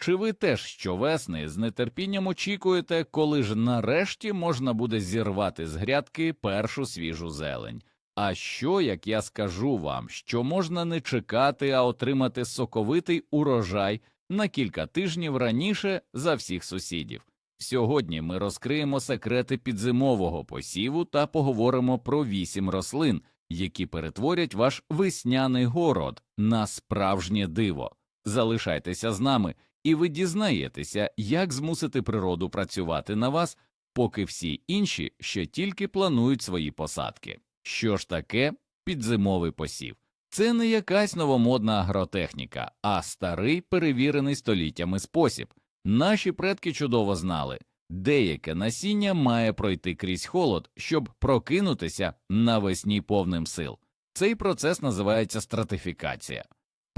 Чи ви теж щовесни з нетерпінням очікуєте, коли ж нарешті можна буде зірвати з грядки першу свіжу зелень? А що, як я скажу вам, що можна не чекати, а отримати соковитий урожай на кілька тижнів раніше за всіх сусідів? Сьогодні ми розкриємо секрети підзимового посіву та поговоримо про вісім рослин, які перетворять ваш весняний город на справжнє диво. Залишайтеся з нами, і ви дізнаєтеся, як змусити природу працювати на вас, поки всі інші ще тільки планують свої посадки. Що ж таке підзимовий посів? Це не якась новомодна агротехніка, а старий перевірений століттями спосіб. Наші предки чудово знали, деяке насіння має пройти крізь холод, щоб прокинутися навесні повним сил. Цей процес називається стратифікація.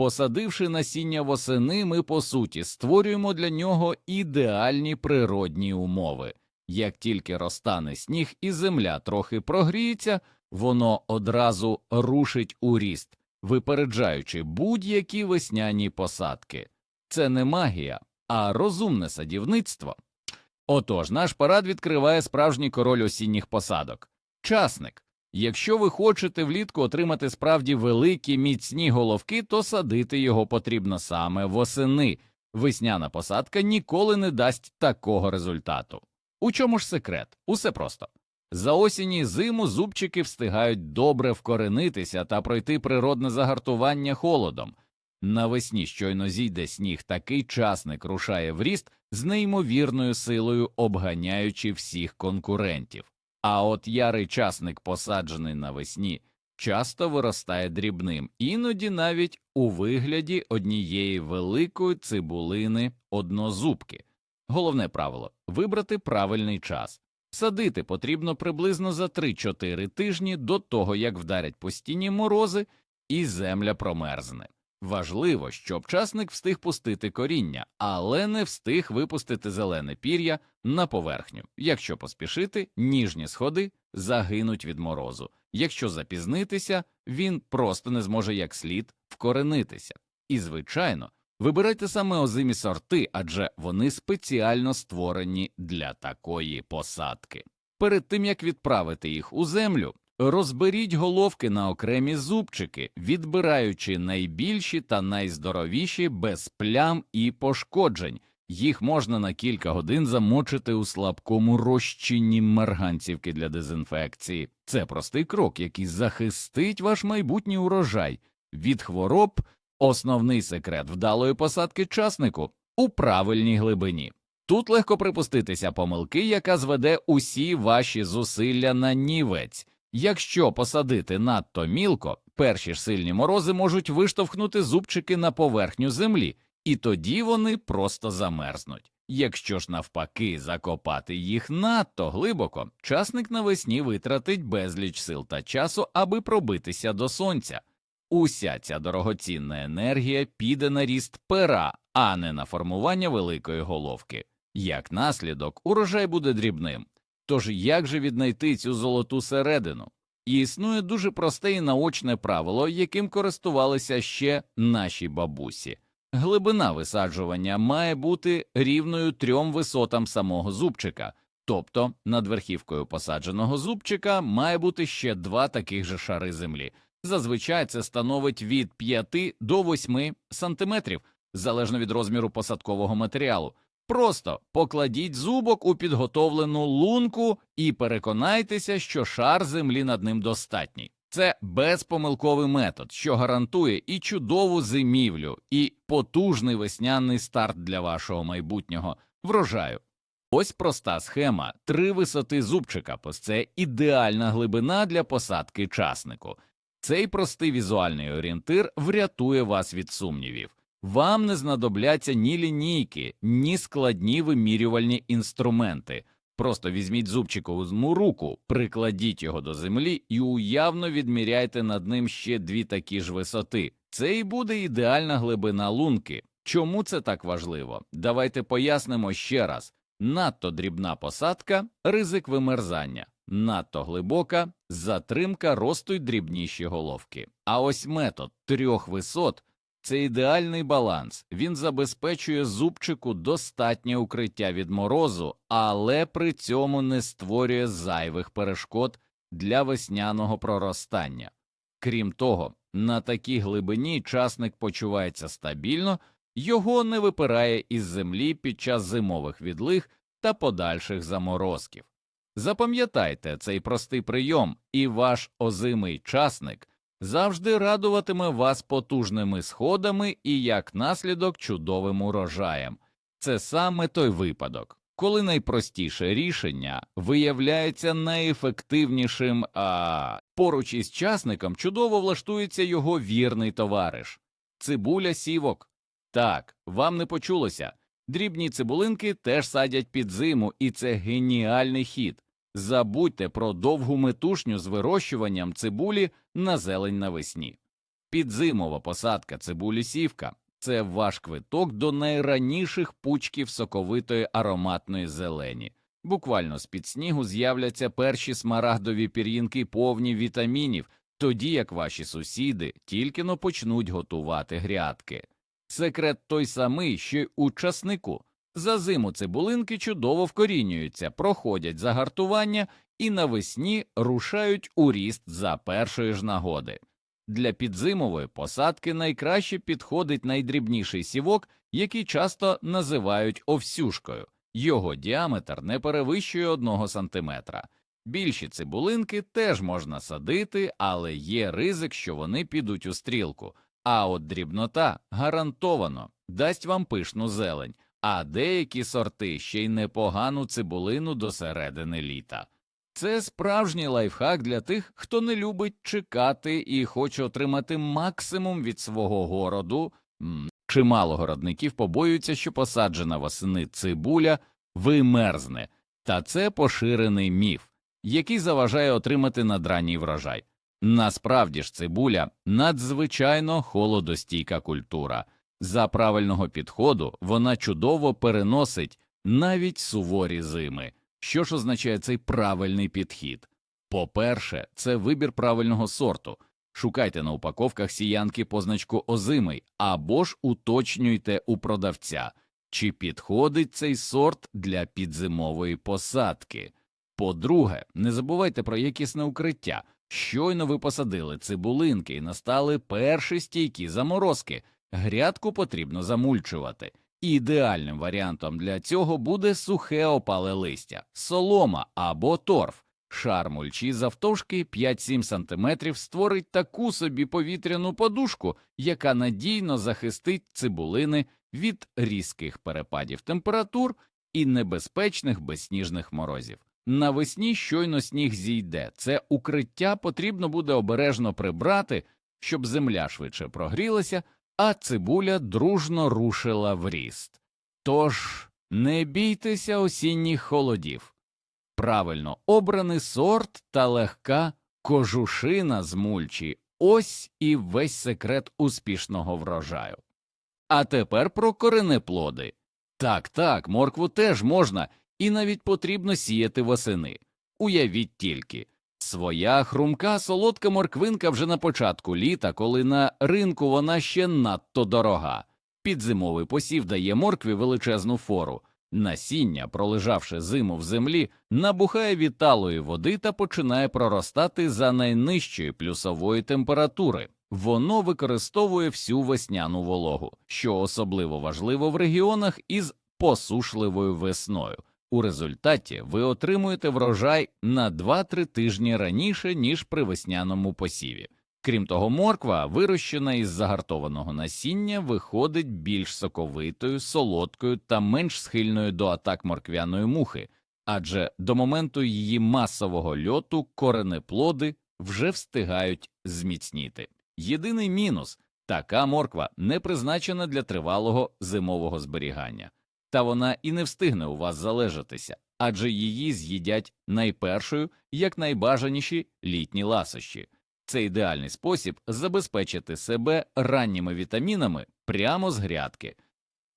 Посадивши насіння восени, ми по суті створюємо для нього ідеальні природні умови. Як тільки розтане сніг і земля трохи прогріється, воно одразу рушить у ріст, випереджаючи будь-які весняні посадки. Це не магія, а розумне садівництво. Отож, наш парад відкриває справжній король осінніх посадок часник. Якщо ви хочете влітку отримати справді великі міцні головки, то садити його потрібно саме восени. Весняна посадка ніколи не дасть такого результату. У чому ж секрет? Усе просто. За осінь і зиму зубчики встигають добре вкоренитися та пройти природне загартування холодом. Навесні щойно зійде сніг, такий часник рушає в ріст з неймовірною силою, обганяючи всіх конкурентів. А от ярий часник, посаджений навесні, часто виростає дрібним, іноді навіть у вигляді однієї великої цибулини однозубки. Головне правило вибрати правильний час. Садити потрібно приблизно за 3-4 тижні до того, як вдарять постійні морози і земля промерзне. Важливо, щоб часник встиг пустити коріння, але не встиг випустити зелене пір'я на поверхню. Якщо поспішити, ніжні сходи загинуть від морозу. Якщо запізнитися, він просто не зможе як слід вкоренитися. І, звичайно, вибирайте саме озимі сорти, адже вони спеціально створені для такої посадки. Перед тим як відправити їх у землю, Розберіть головки на окремі зубчики, відбираючи найбільші та найздоровіші без плям і пошкоджень. Їх можна на кілька годин замочити у слабкому розчинні марганцівки для дезінфекції. Це простий крок, який захистить ваш майбутній урожай від хвороб. Основний секрет вдалої посадки часнику у правильній глибині. Тут легко припуститися помилки, яка зведе усі ваші зусилля на нівець. Якщо посадити надто мілко, перші ж сильні морози можуть виштовхнути зубчики на поверхню землі, і тоді вони просто замерзнуть. Якщо ж навпаки закопати їх надто глибоко, часник навесні витратить безліч сил та часу, аби пробитися до сонця. Уся ця дорогоцінна енергія піде на ріст пера, а не на формування великої головки. Як наслідок, урожай буде дрібним. Тож як же віднайти цю золоту середину? І існує дуже просте і наочне правило, яким користувалися ще наші бабусі. Глибина висаджування має бути рівною трьом висотам самого зубчика, тобто над верхівкою посадженого зубчика має бути ще два таких же шари землі. Зазвичай це становить від 5 до 8 сантиметрів, залежно від розміру посадкового матеріалу. Просто покладіть зубок у підготовлену лунку і переконайтеся, що шар землі над ним достатній. Це безпомилковий метод, що гарантує і чудову зимівлю, і потужний весняний старт для вашого майбутнього врожаю. Ось проста схема: три висоти зубчика, ось це ідеальна глибина для посадки часнику. Цей простий візуальний орієнтир врятує вас від сумнівів. Вам не знадобляться ні лінійки, ні складні вимірювальні інструменти. Просто візьміть зубчикову руку, прикладіть його до землі і уявно відміряйте над ним ще дві такі ж висоти. Це і буде ідеальна глибина лунки. Чому це так важливо? Давайте пояснимо ще раз: надто дрібна посадка, ризик вимерзання, надто глибока затримка росту й дрібніші головки. А ось метод трьох висот Це ідеальний баланс. Він забезпечує зубчику достатнє укриття від морозу, але при цьому не створює зайвих перешкод для весняного проростання. Крім того, на такій глибині часник почувається стабільно, його не випирає із землі під час зимових відлиг та подальших заморозків. Запам'ятайте цей простий прийом, і ваш озимий часник завжди радуватиме вас потужними сходами і, як наслідок, чудовим урожаєм. Це саме той випадок, коли найпростіше рішення виявляється найефективнішим, а поруч із часником чудово влаштується його вірний товариш цибуля сівок. Так, вам не почулося. Дрібні цибулинки теж садять під зиму, і це геніальний хід. Забудьте про довгу метушню з вирощуванням цибулі на зелень навесні. Підзимова посадка цибулі сівка це ваш квиток до найраніших пучків соковитої ароматної зелені. Буквально з під снігу з'являться перші смарагдові пір'їнки повні вітамінів, тоді як ваші сусіди тільки но почнуть готувати грядки. Секрет той самий, що й у часнику. За зиму цибулинки чудово вкорінюються, проходять загартування і навесні рушають у ріст за першої ж нагоди. Для підзимової посадки найкраще підходить найдрібніший сівок, який часто називають овсюшкою. Його діаметр не перевищує 1 см. Більші цибулинки теж можна садити, але є ризик, що вони підуть у стрілку. А от дрібнота гарантовано дасть вам пишну зелень, а деякі сорти ще й непогану цибулину до середини літа. Це справжній лайфхак для тих, хто не любить чекати і хоче отримати максимум від свого городу. Чимало городників побоюються, що посаджена восени цибуля вимерзне, та це поширений міф, який заважає отримати надранній врожай. Насправді ж цибуля надзвичайно холодостійка культура. За правильного підходу вона чудово переносить навіть суворі зими. Що ж означає цей правильний підхід? По-перше, це вибір правильного сорту. Шукайте на упаковках сіянки позначку озимий або ж уточнюйте у продавця, чи підходить цей сорт для підзимової посадки. По-друге, не забувайте про якісне укриття. Щойно ви посадили цибулинки і настали перші стійкі заморозки. Грядку потрібно замульчувати. Ідеальним варіантом для цього буде сухе опале листя, солома або торф. Шар мульчі завтовшки 5-7 см створить таку собі повітряну подушку, яка надійно захистить цибулини від різких перепадів температур і небезпечних безсніжних морозів. Навесні щойно сніг зійде. Це укриття потрібно буде обережно прибрати, щоб земля швидше прогрілася, а цибуля дружно рушила в ріст. Тож не бійтеся осінніх холодів. Правильно обраний сорт та легка кожушина з мульчі ось і весь секрет успішного врожаю. А тепер про коренеплоди. Так, так, моркву теж можна і навіть потрібно сіяти восени. Уявіть тільки. Своя хрумка солодка морквинка вже на початку літа, коли на ринку вона ще надто дорога. Підзимовий посів дає моркві величезну фору. Насіння, пролежавши зиму в землі, набухає віталої води та починає проростати за найнижчої плюсової температури. Воно використовує всю весняну вологу, що особливо важливо в регіонах із посушливою весною. У результаті ви отримуєте врожай на 2-3 тижні раніше, ніж при весняному посіві. Крім того, морква, вирощена із загартованого насіння, виходить більш соковитою, солодкою та менш схильною до атак морквяної мухи, адже до моменту її масового льоту коренеплоди вже встигають зміцніти. Єдиний мінус така морква не призначена для тривалого зимового зберігання та вона і не встигне у вас залежатися, адже її з'їдять найпершою як найбажаніші літні ласощі. Це ідеальний спосіб забезпечити себе ранніми вітамінами прямо з грядки.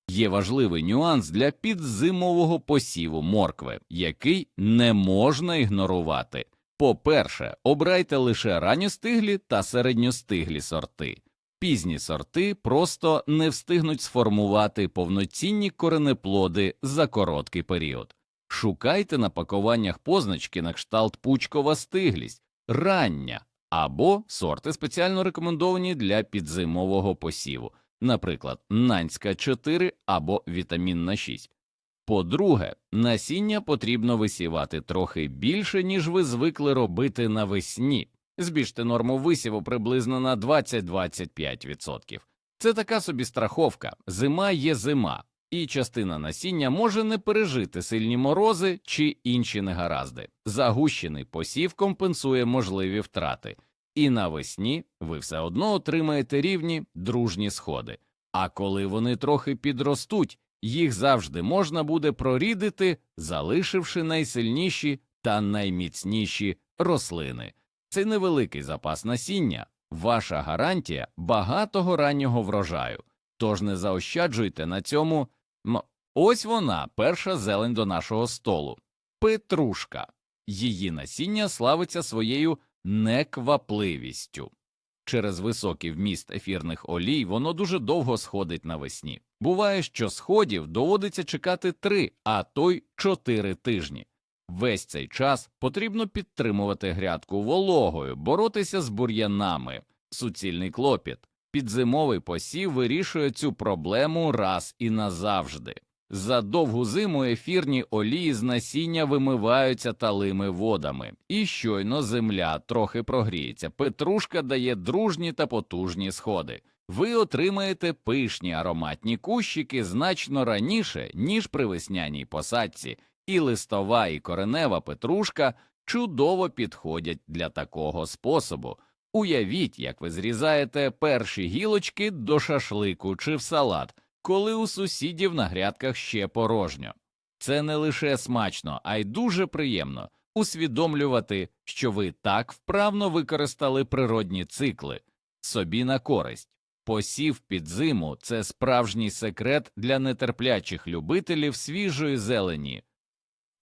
Є важливий нюанс для підзимового посіву моркви, який не можна ігнорувати. По-перше, обрайте лише ранньостиглі та середньостиглі сорти. Пізні сорти просто не встигнуть сформувати повноцінні коренеплоди за короткий період. Шукайте на пакуваннях позначки на кшталт пучкова стиглість, рання або сорти спеціально рекомендовані для підзимового посіву, наприклад, Нанська 4 або вітамінна 6. По-друге, насіння потрібно висівати трохи більше, ніж ви звикли робити навесні. Збільште норму висіву приблизно на 20-25%. Це така собі страховка. Зима є зима, і частина насіння може не пережити сильні морози чи інші негаразди. Загущений посів компенсує можливі втрати, і навесні ви все одно отримаєте рівні дружні сходи. А коли вони трохи підростуть, їх завжди можна буде прорідити, залишивши найсильніші та найміцніші рослини. Цей невеликий запас насіння ваша гарантія багатого раннього врожаю. Тож не заощаджуйте на цьому. М- Ось вона, перша зелень до нашого столу. Петрушка. Її насіння славиться своєю неквапливістю. Через високий вміст ефірних олій воно дуже довго сходить навесні. Буває, що сходів доводиться чекати три, а то й чотири тижні. Весь цей час потрібно підтримувати грядку вологою, боротися з бур'янами, суцільний клопіт. Підзимовий посів вирішує цю проблему раз і назавжди. За довгу зиму ефірні олії з насіння вимиваються талими водами, і щойно земля трохи прогріється. Петрушка дає дружні та потужні сходи. Ви отримаєте пишні ароматні кущики значно раніше, ніж при весняній посадці, і листова і коренева петрушка чудово підходять для такого способу. Уявіть, як ви зрізаєте перші гілочки до шашлику чи в салат, коли у сусідів на грядках ще порожньо. Це не лише смачно, а й дуже приємно усвідомлювати, що ви так вправно використали природні цикли собі на користь. Посів під зиму це справжній секрет для нетерплячих любителів свіжої зелені.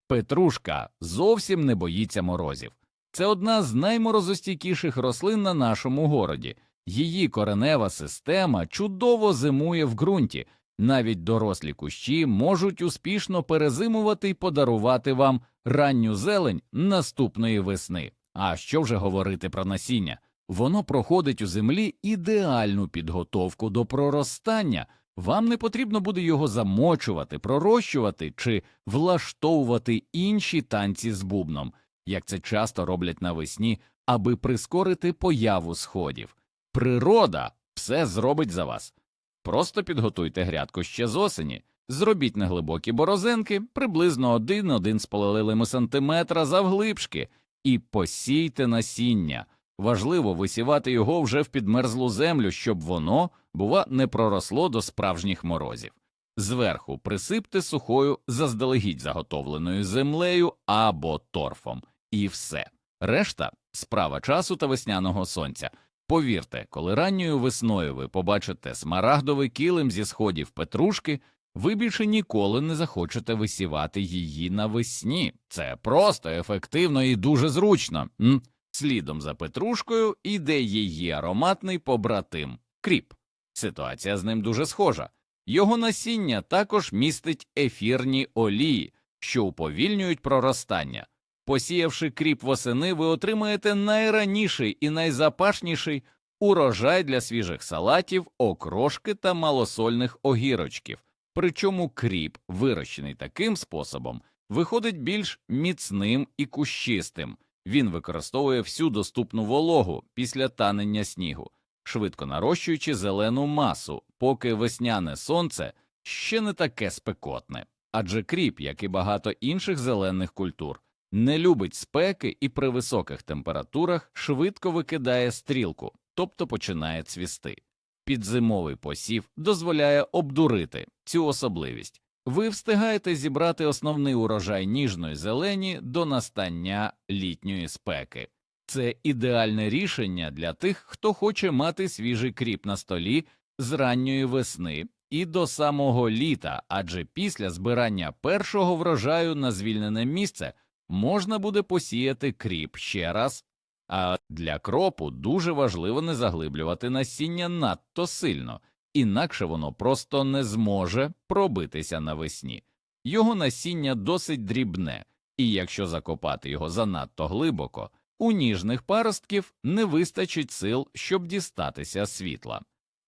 Петрушка зовсім не боїться морозів. Це одна з найморозостійкіших рослин на нашому городі. Її коренева система чудово зимує в ґрунті. Навіть дорослі кущі можуть успішно перезимувати і подарувати вам ранню зелень наступної весни. А що вже говорити про насіння? Воно проходить у землі ідеальну підготовку до проростання. Вам не потрібно буде його замочувати, пророщувати чи влаштовувати інші танці з бубном, як це часто роблять навесні, аби прискорити появу сходів. Природа все зробить за вас. Просто підготуйте грядку ще з осені, зробіть неглибокі борозенки приблизно 1-1,5 см завглибшки і посійте насіння. Важливо висівати його вже в підмерзлу землю, щоб воно, бува, не проросло до справжніх морозів. Зверху присипте сухою заздалегідь заготовленою землею або торфом, і все. Решта справа часу та весняного сонця. Повірте, коли ранньою весною ви побачите смарагдовий килим зі сходів петрушки, ви більше ніколи не захочете висівати її навесні. Це просто ефективно і дуже зручно. М? Слідом за петрушкою іде її ароматний побратим кріп. Ситуація з ним дуже схожа. Його насіння також містить ефірні олії, що уповільнюють проростання. Посіявши кріп восени, ви отримаєте найраніший і найзапашніший урожай для свіжих салатів, окрошки та малосольних огірочків. Причому кріп, вирощений таким способом, виходить більш міцним і кущистим. Він використовує всю доступну вологу після танення снігу, швидко нарощуючи зелену масу, поки весняне сонце ще не таке спекотне. Адже кріп, як і багато інших зелених культур, не любить спеки і при високих температурах швидко викидає стрілку, тобто починає цвісти. Підзимовий посів дозволяє обдурити цю особливість. Ви встигаєте зібрати основний урожай ніжної зелені до настання літньої спеки. Це ідеальне рішення для тих, хто хоче мати свіжий кріп на столі з ранньої весни і до самого літа, адже після збирання першого врожаю на звільнене місце можна буде посіяти кріп ще раз А для кропу дуже важливо не заглиблювати насіння надто сильно, інакше воно просто не зможе пробитися навесні. Його насіння досить дрібне, і якщо закопати його занадто глибоко, у ніжних паростків не вистачить сил, щоб дістатися світла.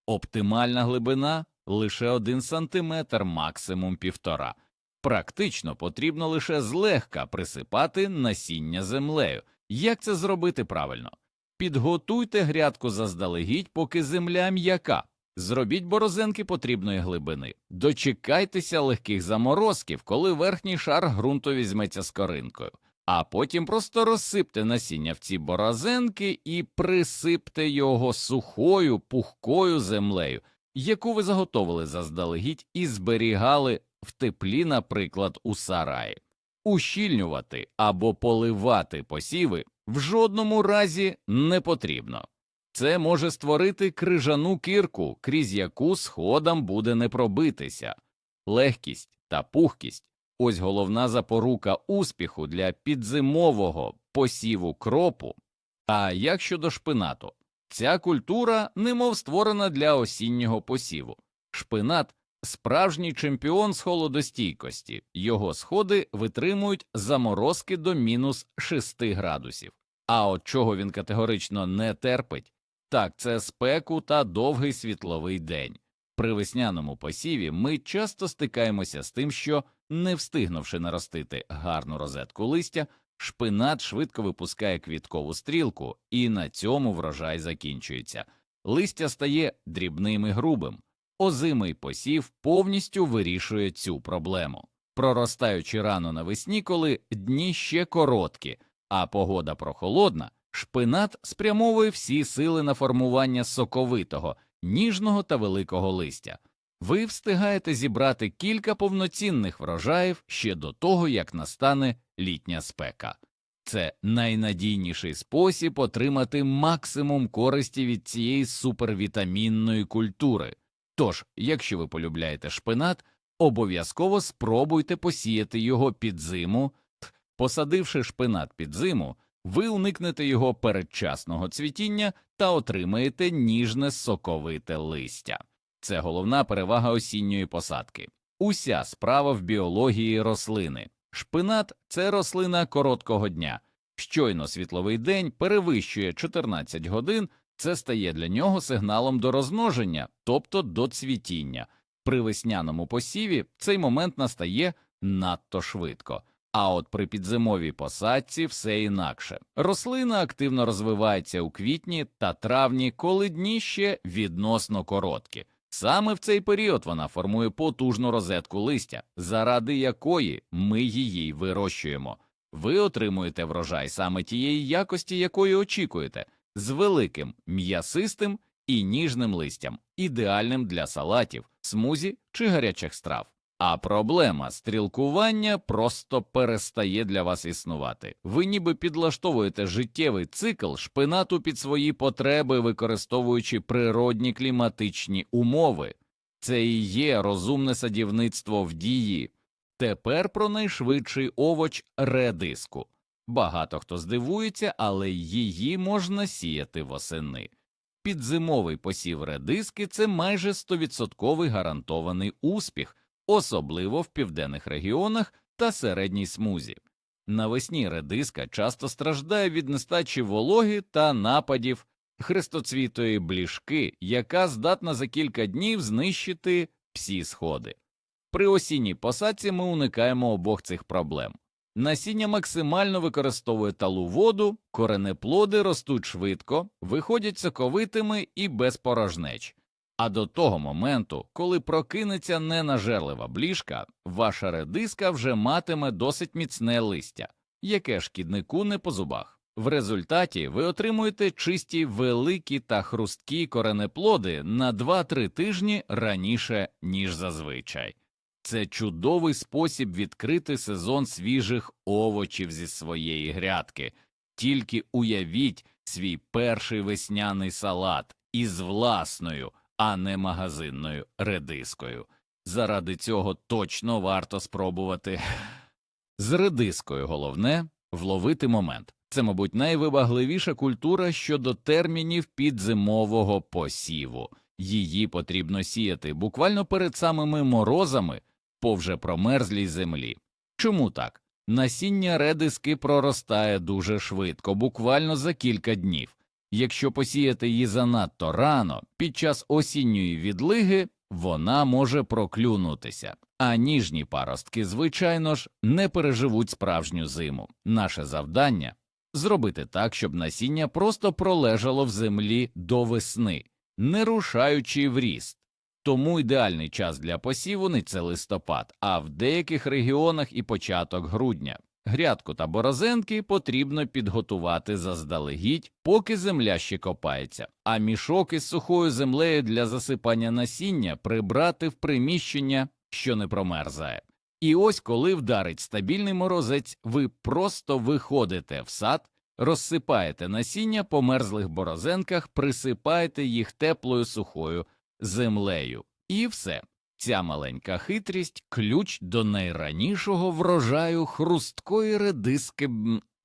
Оптимальна глибина лише 1 см, максимум півтора. Практично потрібно лише злегка присипати насіння землею. Як це зробити правильно? Підготуйте грядку заздалегідь, поки земля м'яка. Зробіть борозенки потрібної глибини. Дочекайтеся легких заморозків, коли верхній шар ґрунту візьметься з коринкою. А потім просто розсипте насіння в ці борозенки і присипте його сухою, пухкою землею, яку ви заготовили заздалегідь і зберігали в теплі, наприклад, у сараї. Ущільнювати або поливати посіви в жодному разі не потрібно. Це може створити крижану кірку, крізь яку сходам буде не пробитися. Легкість та пухкість ось головна запорука успіху для підзимового посіву кропу. А як щодо шпинату, ця культура немов створена для осіннього посіву. Шпинат справжній чемпіон з холодостійкості, його сходи витримують заморозки до мінус 6 градусів. А от чого він категорично не терпить, так це спеку та довгий світловий день. При весняному посіві ми часто стикаємося з тим, що, не встигнувши наростити гарну розетку листя, шпинат швидко випускає квіткову стрілку, і на цьому врожай закінчується. Листя стає дрібним і грубим. Озимий посів повністю вирішує цю проблему. Проростаючи рано навесні, коли дні ще короткі, а погода прохолодна, шпинат спрямовує всі сили на формування соковитого, ніжного та великого листя. Ви встигаєте зібрати кілька повноцінних врожаїв ще до того, як настане літня спека. Це найнадійніший спосіб отримати максимум користі від цієї супервітамінної культури. Тож, якщо ви полюбляєте шпинат, обов'язково спробуйте посіяти його під зиму. Посадивши шпинат під зиму, ви уникнете його передчасного цвітіння та отримаєте ніжне соковите листя. Це головна перевага осінньої посадки. Уся справа в біології рослини. Шпинат це рослина короткого дня. Щойно світловий день перевищує 14 годин, це стає для нього сигналом до розмноження, тобто до цвітіння. При весняному посіві цей момент настає надто швидко. А от при підзимовій посадці все інакше. Рослина активно розвивається у квітні та травні, коли дні ще відносно короткі. Саме в цей період вона формує потужну розетку листя, заради якої ми її вирощуємо. Ви отримуєте врожай саме тієї якості, якої очікуєте, з великим м'ясистим і ніжним листям, ідеальним для салатів, смузі чи гарячих страв. А проблема стрілкування просто перестає для вас існувати. Ви ніби підлаштовуєте життєвий цикл шпинату під свої потреби, використовуючи природні кліматичні умови. Це і є розумне садівництво в дії. Тепер про найшвидший овоч редиску. Багато хто здивується, але її можна сіяти восени. Підзимовий посів редиски це майже 100% гарантований успіх особливо в південних регіонах та середній смузі. Навесні редиска часто страждає від нестачі вологи та нападів хрестоцвітої бліжки, яка здатна за кілька днів знищити всі сходи. При осінній посадці ми уникаємо обох цих проблем. Насіння максимально використовує талу воду, коренеплоди ростуть швидко, виходять соковитими і без порожнеч. А до того моменту, коли прокинеться ненажерлива бліжка, ваша редиска вже матиме досить міцне листя, яке шкіднику не по зубах. В результаті ви отримуєте чисті великі та хрусткі коренеплоди на 2-3 тижні раніше, ніж зазвичай. Це чудовий спосіб відкрити сезон свіжих овочів зі своєї грядки. Тільки уявіть свій перший весняний салат із власною а не магазинною редискою. Заради цього точно варто спробувати. З редискою головне вловити момент. Це, мабуть, найвибагливіша культура щодо термінів підзимового посіву. Її потрібно сіяти буквально перед самими морозами по вже промерзлій землі. Чому так? Насіння редиски проростає дуже швидко, буквально за кілька днів. Якщо посіяти її занадто рано, під час осінньої відлиги вона може проклюнутися, а ніжні паростки, звичайно ж, не переживуть справжню зиму. Наше завдання зробити так, щоб насіння просто пролежало в землі до весни, не рушаючи в ріст. Тому ідеальний час для посіву не це листопад, а в деяких регіонах і початок грудня. Грядку та борозенки потрібно підготувати заздалегідь, поки земля ще копається, а мішок із сухою землею для засипання насіння прибрати в приміщення, що не промерзає. І ось коли вдарить стабільний морозець, ви просто виходите в сад, розсипаєте насіння по мерзлих борозенках, присипаєте їх теплою сухою землею. І все. Ця маленька хитрість ключ до найранішого врожаю хрусткої редиски.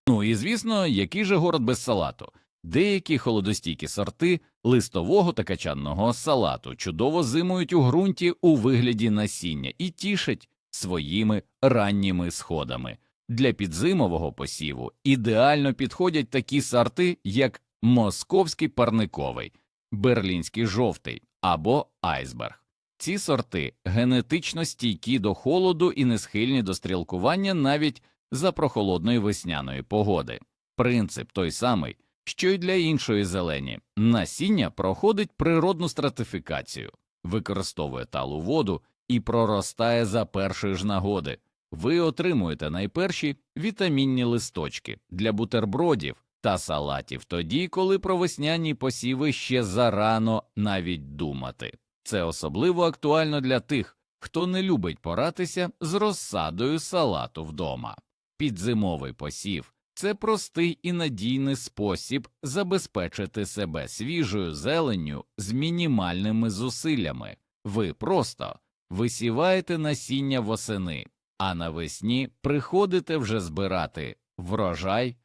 Ну і звісно, який же город без салату. Деякі холодостійкі сорти листового та качанного салату чудово зимують у ґрунті у вигляді насіння і тішать своїми ранніми сходами. Для підзимового посіву ідеально підходять такі сорти, як московський парниковий, берлінський жовтий або айсберг. Ці сорти генетично стійкі до холоду і не схильні до стрілкування навіть за прохолодної весняної погоди. Принцип той самий, що й для іншої зелені. Насіння проходить природну стратифікацію, використовує талу воду і проростає за першої ж нагоди. Ви отримуєте найперші вітамінні листочки для бутербродів та салатів тоді, коли про весняні посіви ще зарано навіть думати. Це особливо актуально для тих, хто не любить поратися з розсадою салату вдома. Підзимовий посів це простий і надійний спосіб забезпечити себе свіжою зеленню з мінімальними зусиллями. Ви просто висіваєте насіння восени, а навесні приходите вже збирати врожай.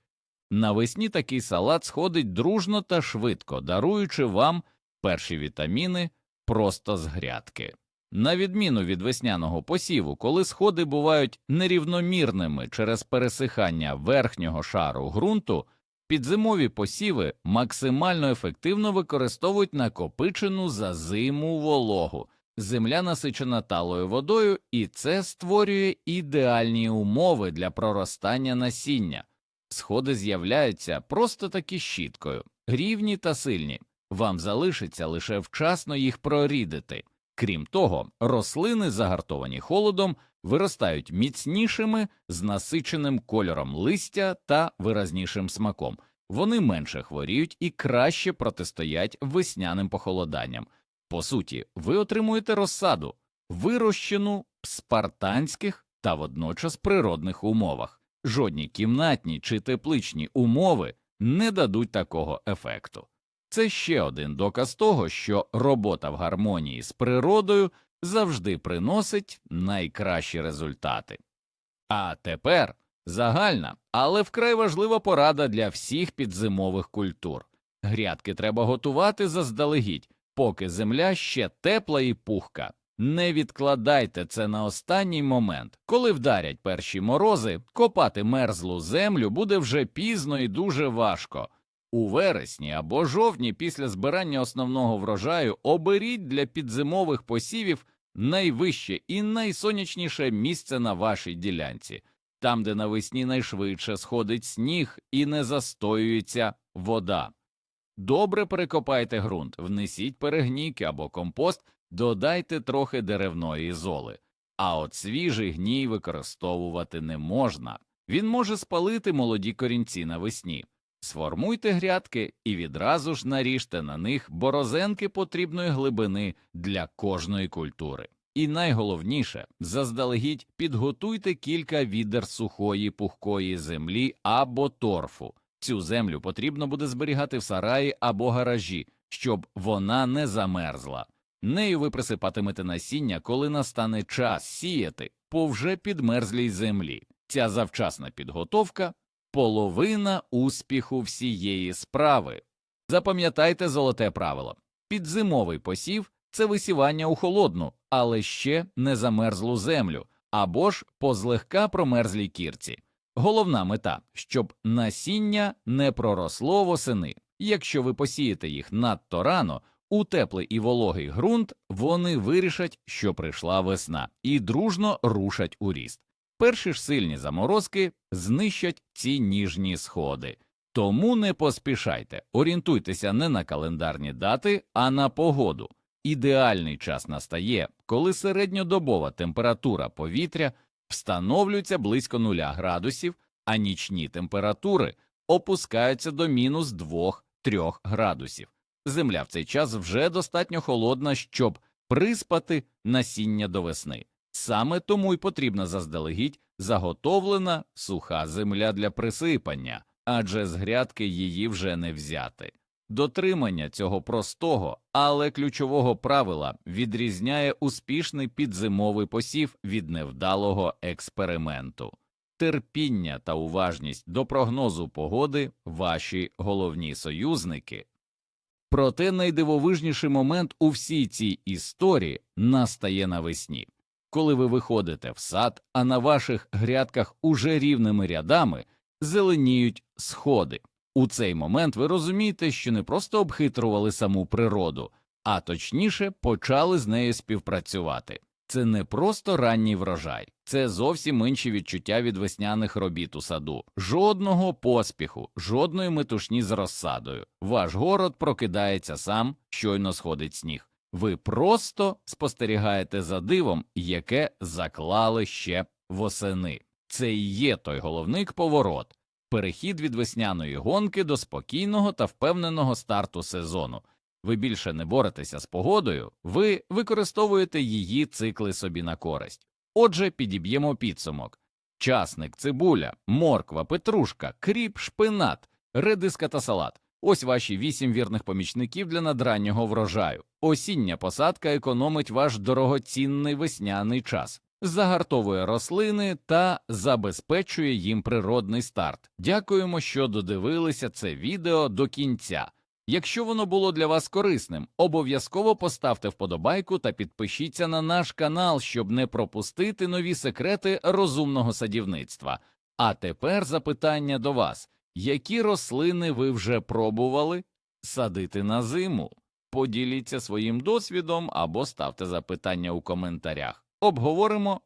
Навесні такий салат сходить дружно та швидко, даруючи вам перші вітаміни просто з грядки. На відміну від весняного посіву, коли сходи бувають нерівномірними через пересихання верхнього шару ґрунту, підзимові посіви максимально ефективно використовують накопичену за зиму вологу. Земля насичена талою водою, і це створює ідеальні умови для проростання насіння. Сходи з'являються просто таки щіткою, рівні та сильні. Вам залишиться лише вчасно їх прорідити. Крім того, рослини, загартовані холодом, виростають міцнішими з насиченим кольором листя та виразнішим смаком. Вони менше хворіють і краще протистоять весняним похолоданням. По суті, ви отримуєте розсаду, вирощену в спартанських та водночас природних умовах. Жодні кімнатні чи тепличні умови не дадуть такого ефекту. Це ще один доказ того, що робота в гармонії з природою завжди приносить найкращі результати. А тепер загальна, але вкрай важлива порада для всіх підзимових культур. Грядки треба готувати заздалегідь, поки земля ще тепла і пухка. Не відкладайте це на останній момент. Коли вдарять перші морози, копати мерзлу землю буде вже пізно і дуже важко. У вересні або жовтні після збирання основного врожаю оберіть для підзимових посівів найвище і найсонячніше місце на вашій ділянці, там, де навесні найшвидше сходить сніг і не застоюється вода. Добре перекопайте ґрунт, внесіть перегніки або компост, додайте трохи деревної золи. А от свіжий гній використовувати не можна. Він може спалити молоді корінці навесні. Сформуйте грядки і відразу ж наріжте на них борозенки потрібної глибини для кожної культури. І найголовніше, заздалегідь підготуйте кілька відер сухої пухкої землі або торфу. Цю землю потрібно буде зберігати в сараї або гаражі, щоб вона не замерзла. Нею ви присипатимете насіння, коли настане час сіяти по вже підмерзлій землі. Ця завчасна підготовка половина успіху всієї справи. Запам'ятайте золоте правило підзимовий посів це висівання у холодну, але ще не замерзлу землю або ж по злегка промерзлій кірці. Головна мета, щоб насіння не проросло восени. Якщо ви посієте їх надто рано, у теплий і вологий ґрунт, вони вирішать, що прийшла весна, і дружно рушать у ріст. Перші ж сильні заморозки знищать ці ніжні сходи. Тому не поспішайте, орієнтуйтеся не на календарні дати, а на погоду. Ідеальний час настає, коли середньодобова температура повітря встановлюється близько нуля градусів, а нічні температури опускаються до мінус 2-3 градусів. Земля в цей час вже достатньо холодна, щоб приспати насіння до весни. Саме тому й потрібна заздалегідь заготовлена суха земля для присипання, адже з грядки її вже не взяти. Дотримання цього простого, але ключового правила відрізняє успішний підзимовий посів від невдалого експерименту. Терпіння та уважність до прогнозу погоди ваші головні союзники. Проте найдивовижніший момент у всій цій історії настає навесні, коли ви виходите в сад, а на ваших грядках уже рівними рядами зеленіють сходи. У цей момент ви розумієте, що не просто обхитрували саму природу, а точніше почали з нею співпрацювати. Це не просто ранній врожай, це зовсім інші відчуття від весняних робіт у саду. Жодного поспіху, жодної метушні з розсадою. Ваш город прокидається сам, щойно сходить сніг. Ви просто спостерігаєте за дивом, яке заклали ще восени. Це і є той головний поворот перехід від весняної гонки до спокійного та впевненого старту сезону. Ви більше не боретеся з погодою, ви використовуєте її цикли собі на користь. Отже, підіб'ємо підсумок. Часник, цибуля, морква, петрушка, кріп, шпинат, редиска та салат. Ось ваші вісім вірних помічників для надраннього врожаю. Осіння посадка економить ваш дорогоцінний весняний час загартовує рослини та забезпечує їм природний старт. Дякуємо, що додивилися це відео до кінця. Якщо воно було для вас корисним, обов'язково поставте вподобайку та підпишіться на наш канал, щоб не пропустити нові секрети розумного садівництва. А тепер запитання до вас: які рослини ви вже пробували садити на зиму? Поділіться своїм досвідом або ставте запитання у коментарях. Обговоримо